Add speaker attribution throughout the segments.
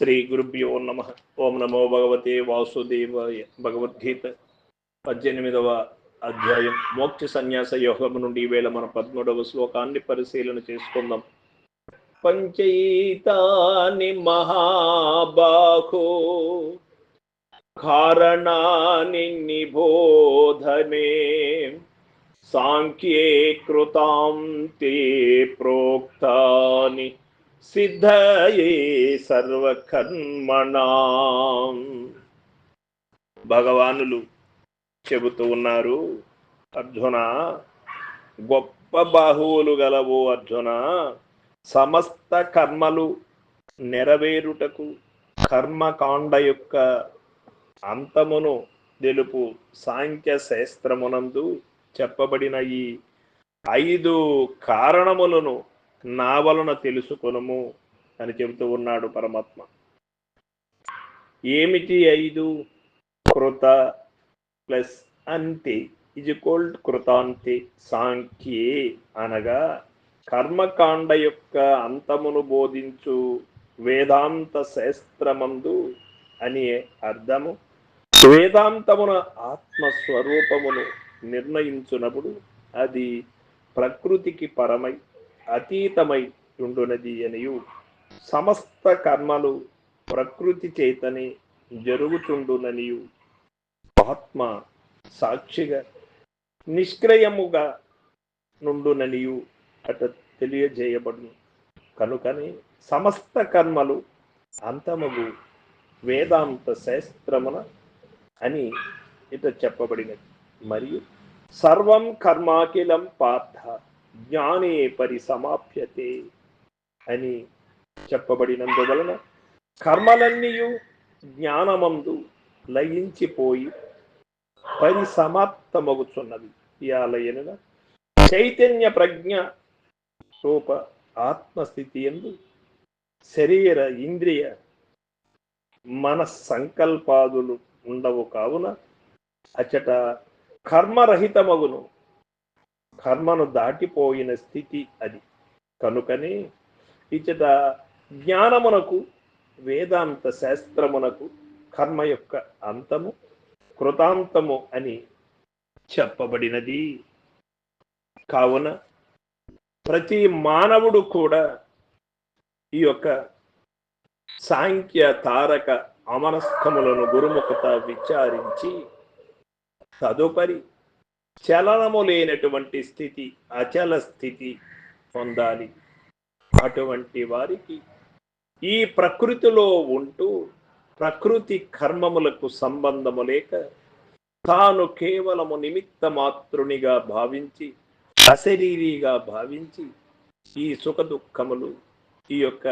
Speaker 1: శ్రీ గురుభ్యో నమ ఓం నమో భగవతే వాసుదేవాయ భగవద్గీత పద్దెనిమిదవ అధ్యాయం మోక్ష సన్యాస యోగము నుండి ఈవేళ మన పదమూడవ శ్లోకాన్ని పరిశీలన చేసుకుందాం। పంచైతాని మహాబాహో కారణాని నిబోధనే సాంఖ్యే కృతాం తే ప్రోక్తాని సిద్ధయే సర్వకర్మణా. భగవానులు చెబుతూ ఉన్నారు అర్జున గొప్ప బాహువులు గలవు అర్జున. సమస్త కర్మలు నెరవేరుటకు కర్మకాండ యొక్క అంతమును తెలుపు సాంఖ్య శాస్త్రమునందు చెప్పబడిన ఈ ఐదు కారణములను నా వలన తెలుసుకొనము అని చెబుతూ ఉన్నాడు పరమాత్మ. ఏమిటి ఐదు? కృత ప్లస్ అంతే. ఇది కోల్డ్ కృతాంతి సాంఖ్యే అనగా కర్మకాండ యొక్క అంతమును బోధించు వేదాంత శాస్త్రమందు అని అర్థము. వేదాంతమున ఆత్మస్వరూపమును నిర్ణయించునప్పుడు అది ప్రకృతికి పరమై అతీతమై ఉండునది అనియు సమస్త కర్మలు ప్రకృతి చేతనే జరుగుతుండుననియు ఆత్మ సాక్షిగా నిష్క్రయముగా నుండుననియు అట తెలియజేయబడును. కనుకని సమస్త కర్మలు అంతమగు వేదాంత శాస్త్రమున అని ఇట చెప్పబడినది. మరియు సర్వం కర్మాకిలం పార్థ. జ్ఞానే పరిసమాప్యతే అని చెప్పబడినందువలన కర్మలన్నీయు జ్ఞానమందు లయించిపోయి పరిసమాప్తమగుచున్నవి ఇయాలయన చైతన్య ప్రజ్ఞ రూప ఆత్మస్థితి ఎందు శరీర ఇంద్రియ మన సంకల్పాదులు ఉండవు కావున అచట కర్మరహితమగును. కర్మను దాటిపోయిన స్థితి అది. కనుకనే ఇచ్చట జ్ఞానమునకు వేదాంత శాస్త్రమునకు కర్మ యొక్క అంతము కృతాంతము అని చెప్పబడినది. కావున ప్రతి మానవుడు కూడా ఈ యొక్క సాంఖ్య తారక అమనస్కములను గురుముఖత విచారించి తదుపరి చలనము లేనటువంటి స్థితి అచల స్థితి పొందాలి. అటువంటి వారికి ఈ ప్రకృతిలో ఉంటూ ప్రకృతి కర్మములకు సంబంధము లేక తాను కేవలము నిమిత్త మాతృనిగా భావించి అశరీరిగా భావించి ఈ సుఖ దుఃఖములు ఈ యొక్క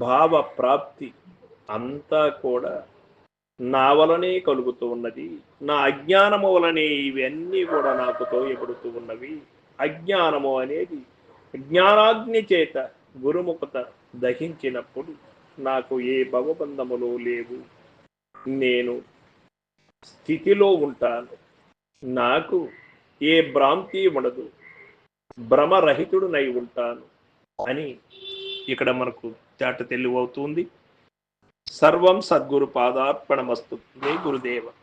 Speaker 1: భావ ప్రాప్తి అంతా కూడా నా వలనే కలుగుతూ ఉన్నది. నా అజ్ఞానము వలనే ఇవన్నీ కూడా నాకు తోయబడుతూ ఉన్నవి. అజ్ఞానము అనేది జ్ఞానాగ్ని చేత గురుముఖత దహించినప్పుడు నాకు ఏ భవబంధములు లేవు. నేను స్థితిలో ఉంటాను. నాకు ఏ భ్రాంతి ఉండదు. భ్రమరహితుడునై ఉంటాను అని ఇక్కడ మనకు చాట తెలివవుతుంది சர்வம் சத்குரு பாதார்ப்பணமஸ்து. குருதேவன்